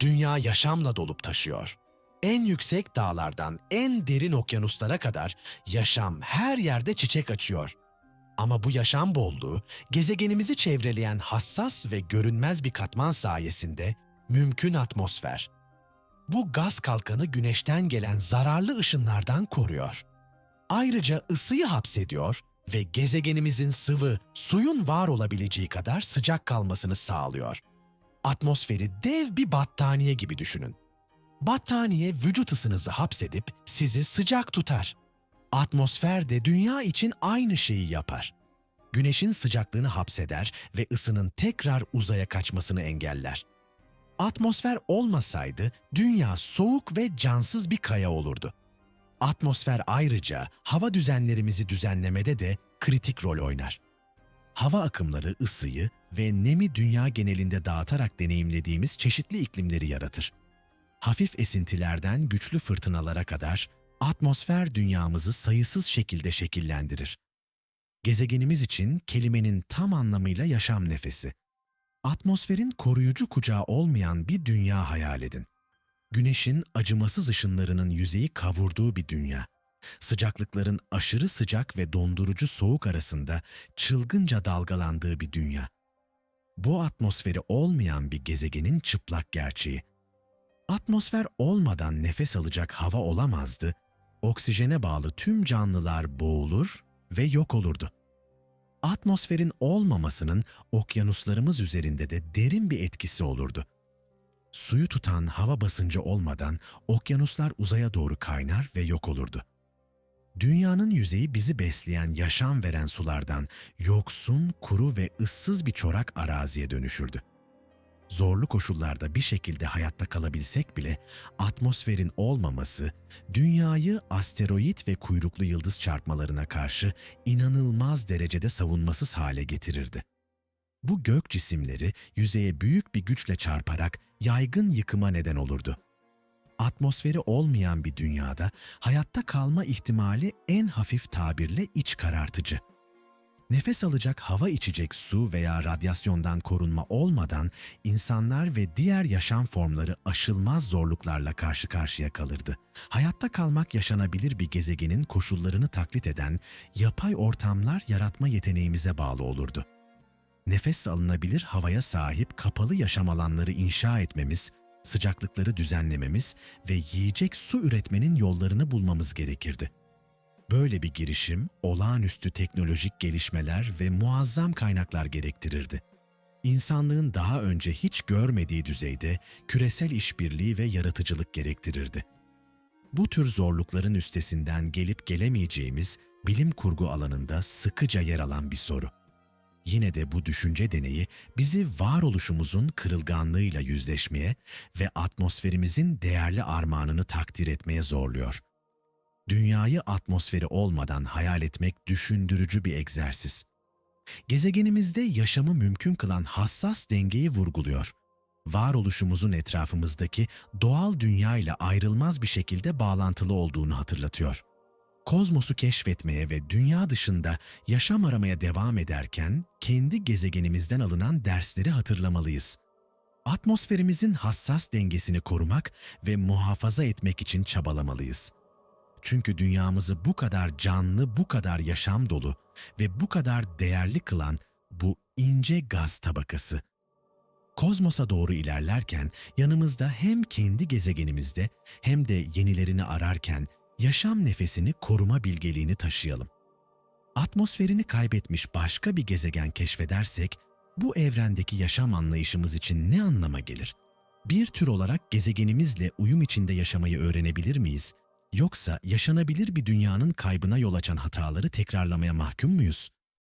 Dünya yaşamla dolup taşıyor. En yüksek dağlardan en derin okyanuslara kadar yaşam her yerde çiçek açıyor. Ama bu yaşam bolluğu gezegenimizi çevreleyen hassas ve görünmez bir katman sayesinde mümkün atmosfer. Bu gaz kalkanı güneşten gelen zararlı ışınlardan koruyor. Ayrıca ısıyı hapsediyor ve gezegenimizin sıvı, suyun var olabileceği kadar sıcak kalmasını sağlıyor. Atmosferi dev bir battaniye gibi düşünün. Battaniye vücut ısınızı hapsedip sizi sıcak tutar. Atmosfer de dünya için aynı şeyi yapar. Güneşin sıcaklığını hapseder ve ısının tekrar uzaya kaçmasını engeller. Atmosfer olmasaydı dünya soğuk ve cansız bir kaya olurdu. Atmosfer ayrıca hava düzenlerimizi düzenlemede de kritik rol oynar. Hava akımları ısıyı ve nemi dünya genelinde dağıtarak deneyimlediğimiz çeşitli iklimleri yaratır. Hafif esintilerden güçlü fırtınalara kadar atmosfer dünyamızı sayısız şekilde şekillendirir. Gezegenimiz için kelimenin tam anlamıyla yaşam nefesi. Atmosferin koruyucu kucağı olmayan bir dünya hayal edin. Güneşin acımasız ışınlarının yüzeyi kavurduğu bir dünya. Sıcaklıkların aşırı sıcak ve dondurucu soğuk arasında çılgınca dalgalandığı bir dünya. Bu atmosferi olmayan bir gezegenin çıplak gerçeği. Atmosfer olmadan nefes alacak hava olamazdı. Oksijene bağlı tüm canlılar boğulur ve yok olurdu. Atmosferin olmamasının okyanuslarımız üzerinde de derin bir etkisi olurdu. Suyu tutan hava basıncı olmadan okyanuslar uzaya doğru kaynar ve yok olurdu. Dünyanın yüzeyi bizi besleyen, yaşam veren sulardan yoksun, kuru ve ıssız bir çorak araziye dönüşürdü. Zorlu koşullarda bir şekilde hayatta kalabilsek bile atmosferin olmaması dünyayı asteroid ve kuyruklu yıldız çarpmalarına karşı inanılmaz derecede savunmasız hale getirirdi. Bu gök cisimleri yüzeye büyük bir güçle çarparak yaygın yıkıma neden olurdu. Atmosferi olmayan bir dünyada hayatta kalma ihtimali en hafif tabirle iç karartıcı. Nefes alacak hava içecek su veya radyasyondan korunma olmadan insanlar ve diğer yaşam formları aşılmaz zorluklarla karşı karşıya kalırdı. Hayatta kalmak yaşanabilir bir gezegenin koşullarını taklit eden yapay ortamlar yaratma yeteneğimize bağlı olurdu. Nefes alınabilir havaya sahip kapalı yaşam alanları inşa etmemiz, sıcaklıkları düzenlememiz ve yiyecek su üretmenin yollarını bulmamız gerekirdi. Böyle bir girişim olağanüstü teknolojik gelişmeler ve muazzam kaynaklar gerektirirdi. İnsanlığın daha önce hiç görmediği düzeyde küresel işbirliği ve yaratıcılık gerektirirdi. Bu tür zorlukların üstesinden gelip gelemeyeceğimiz bilim kurgu alanında sıkıca yer alan bir soru. Yine de bu düşünce deneyi bizi varoluşumuzun kırılganlığıyla yüzleşmeye ve atmosferimizin değerli armağanını takdir etmeye zorluyor. Dünyayı atmosferi olmadan hayal etmek düşündürücü bir egzersiz. Gezegenimizde yaşamı mümkün kılan hassas dengeyi vurguluyor. Varoluşumuzun etrafımızdaki doğal dünya ile ayrılmaz bir şekilde bağlantılı olduğunu hatırlatıyor. Kozmosu keşfetmeye ve dünya dışında yaşam aramaya devam ederken kendi gezegenimizden alınan dersleri hatırlamalıyız. Atmosferimizin hassas dengesini korumak ve muhafaza etmek için çabalamalıyız. Çünkü dünyamızı bu kadar canlı, bu kadar yaşam dolu ve bu kadar değerli kılan bu ince gaz tabakası. Kozmosa doğru ilerlerken yanımızda hem kendi gezegenimizde hem de yenilerini ararken yaşam nefesini koruma bilgeliğini taşıyalım. Atmosferini kaybetmiş başka bir gezegen keşfedersek bu evrendeki yaşam anlayışımız için ne anlama gelir? Bir tür olarak gezegenimizle uyum içinde yaşamayı öğrenebilir miyiz? Yoksa yaşanabilir bir dünyanın kaybına yol açan hataları tekrarlamaya mahkum muyuz?